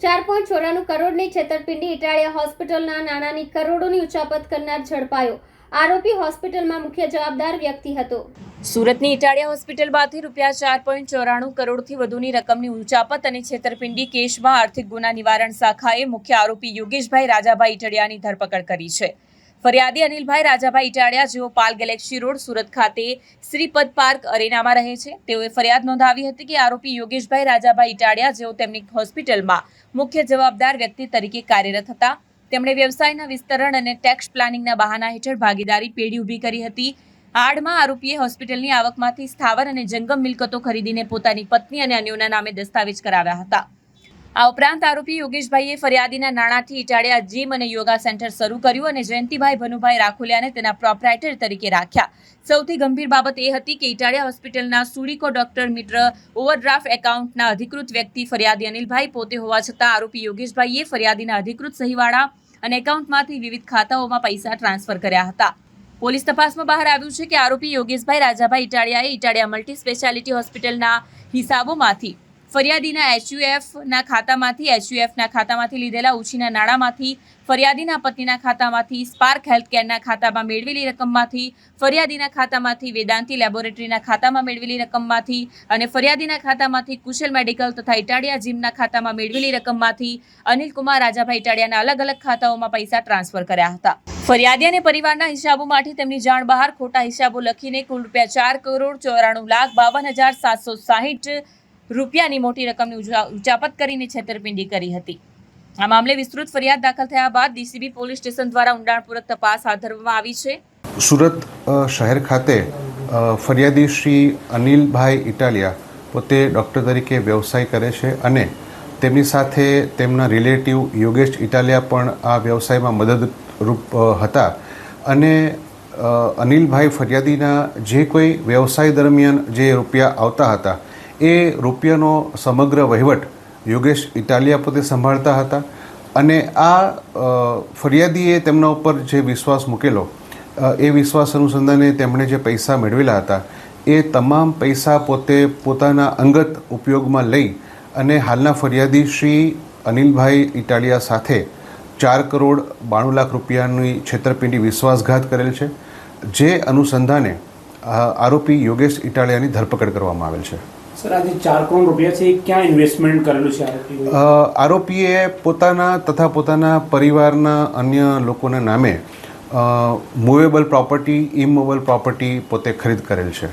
ચાર પોઈન્ટ ચોરાણું કરોડની છેતરપિંડી ઇટાળિયા હોસ્પિટલના નાણાંની કરોડોની ઉચાપત કરનાર ઝડપાયો. આરોપી હોસ્પિટલમાં મુખ્ય જવાબદાર વ્યક્તિ હતો. સુરતની ઇટાળિયા હોસ્પિટલમાંથી રૂપિયા ચાર પોઈન્ટ ચોરાણું કરોડથી વધુની રકમની ઉચાપત અને છેતરપિંડી કેસમાં આર્થિક ગુના નિવારણ શાખાએ મુખ્ય આરોપી યોગેશભાઈ રાજાભાઈ ઇટડિયાની ધરપકડ કરી છે. ફરિયાદી અનિલભાઈ રાજાભાઈ ઇટાડિયા જેઓ પાલ ગેલેક્સી રોડ સુરત ખાતે શ્રીપદ પાર્ક અરેનામાં રહે છે. તેઓએ ફરિયાદ નોંધાવી હતી કે આરોપી યોગેશભાઈ રાજાભાઈ ઇટાડિયા જેઓ તેમની હોસ્પિટલમાં મુખ્ય જવાબદાર વ્યક્તિ તરીકે કાર્યરત હતા. તેમણે વ્યવસાયના વિસ્તરણ અને ટેક્સ પ્લાનિંગના બહાના હેઠળ ભાગીદારી પેઢી ઊભી કરી હતી. આડમાં આરોપીએ હોસ્પિટલની આવકમાંથી સ્થાવર અને જંગમ મિલકતો ખરીદીને પોતાની પત્ની અને અન્યોના નામે દસ્તાવેજ કરાવ્યા હતા. આ ઉપરાંત આરોપી યોગેશભાઈએ ફરિયાદીના નાણાંથી ઇટાળિયા જીમ અને યોગા સેન્ટર શરૂ કર્યું અને જયંતિભાઈ ભનુભાઈ રાખોલિયાને તેના પ્રોપરાઇટર તરીકે રાખ્યા. સૌથી ગંભીર બાબત એ હતી કે ઇટાળિયા હોસ્પિટલના સુડીકો ડોક્ટર મિત્ર ઓવરડ્રાફ્ટ એકાઉન્ટના અધિકૃત વ્યક્તિ ફરિયાદી અનિલભાઈ પોતે હોવા છતાં આરોપી યોગેશભાઈએ ફરિયાદીના અધિકૃત સહીવાળા અને એકાઉન્ટમાંથી વિવિધ ખાતાઓમાં પૈસા ટ્રાન્સફર કર્યા હતા. પોલીસ તપાસમાં બહાર આવ્યું છે કે આરોપી યોગેશભાઈ રાજાભાઈ ઇટાળિયાએ ઇટાળિયા મલ્ટી સ્પેશિયાલિટી હોસ્પિટલના હિસાબોમાંથી ફરિયાદીના એચયુએફના ખાતામાંથી એચયુએફના ખાતામાંથી લીધેલા ઉછીના નાણામાંથી, ફરિયાદીના પત્નીના ખાતામાંથી, સ્પાર્ક હેલ્થકેરના ખાતામાં મેળવેલી રકમમાંથી, ફરિયાદીના ખાતામાંથી, વેદાંતિ લેબોરેટરીના ખાતામાં મેળવેલી રકમમાંથી અને ફરિયાદીના ખાતામાંથી કુશલ મેડિકલ તથા ઇટાડિયા જીમના ખાતામાં મેળવેલી રકમમાંથી અનિલકુમાર રાજાભાઈ ઇટાડિયાના અલગ અલગ ખાતાઓમાં પૈસા ટ્રાન્સફર કર્યા હતા. ફરિયાદી અને પરિવારના હિસાબોમાંથી તેમની જાણ બહાર ખોટા હિસાબો લખીને કુલ રૂપિયા ચાર કરોડ ચોરાણું લાખ બાવન હજાર સાતસો સાહીઠ રૂપિયાની મોટી રકમની ઉચાપત કરીને છેતરપિંડી કરી હતી. આ મામલે વિસ્તૃત ફરિયાદ દાખલ થયા બાદ ડીસીબી પોલીસ સ્ટેશન દ્વારા ઊંડાણપૂર્વક તપાસ હાથ ધરવામાં આવી છે. સુરત શહેર ખાતે ફરિયાદી શ્રી અનિલભાઈ ઇટાલિયા પોતે ડૉક્ટર તરીકે વ્યવસાય કરે છે અને તેમની સાથે તેમના રિલેટિવ યોગેશ ઇટાલિયા પણ આ વ્યવસાયમાં મદદરૂપ હતા. અને અનિલભાઈ ફરિયાદીના જે કોઈ વ્યવસાય દરમિયાન જે રૂપિયા આવતા હતા એ રૂપિયાનો સમગ્ર વહીવટ યોગેશ ઇટાલિયા પોતે સંભાળતા હતા અને આ ફરિયાદીએ તેમના ઉપર જે વિશ્વાસ મૂકેલો એ વિશ્વાસ અનુસંધાને તેમણે જે પૈસા મેળવેલા હતા, એ તમામ પૈસા પોતે પોતાના અંગત ઉપયોગમાં લઈ અને હાલના ફરિયાદી શ્રી અનિલભાઈ ઇટાલિયા સાથે ચાર કરોડ બાણું લાખ રૂપિયાની છેતરપિંડી વિશ્વાસઘાત કરેલ છે, જે અનુસંધાને આરોપી યોગેશ ઇટાલિયાની ધરપકડ કરવામાં આવેલ છે. સર, આજે ચાર કરોડ રૂપિયા ક્યાં ઇન્વેસ્ટમેન્ટ કરેલું છે આરોપીઓએ આરોપીએ પોતાના તથા પોતાના પરિવારના અન્ય લોકોના નામે મૂવેબલ પ્રોપર્ટી ઇમૂવેબલ પ્રોપર્ટી પોતે ખરીદ કરેલ છે.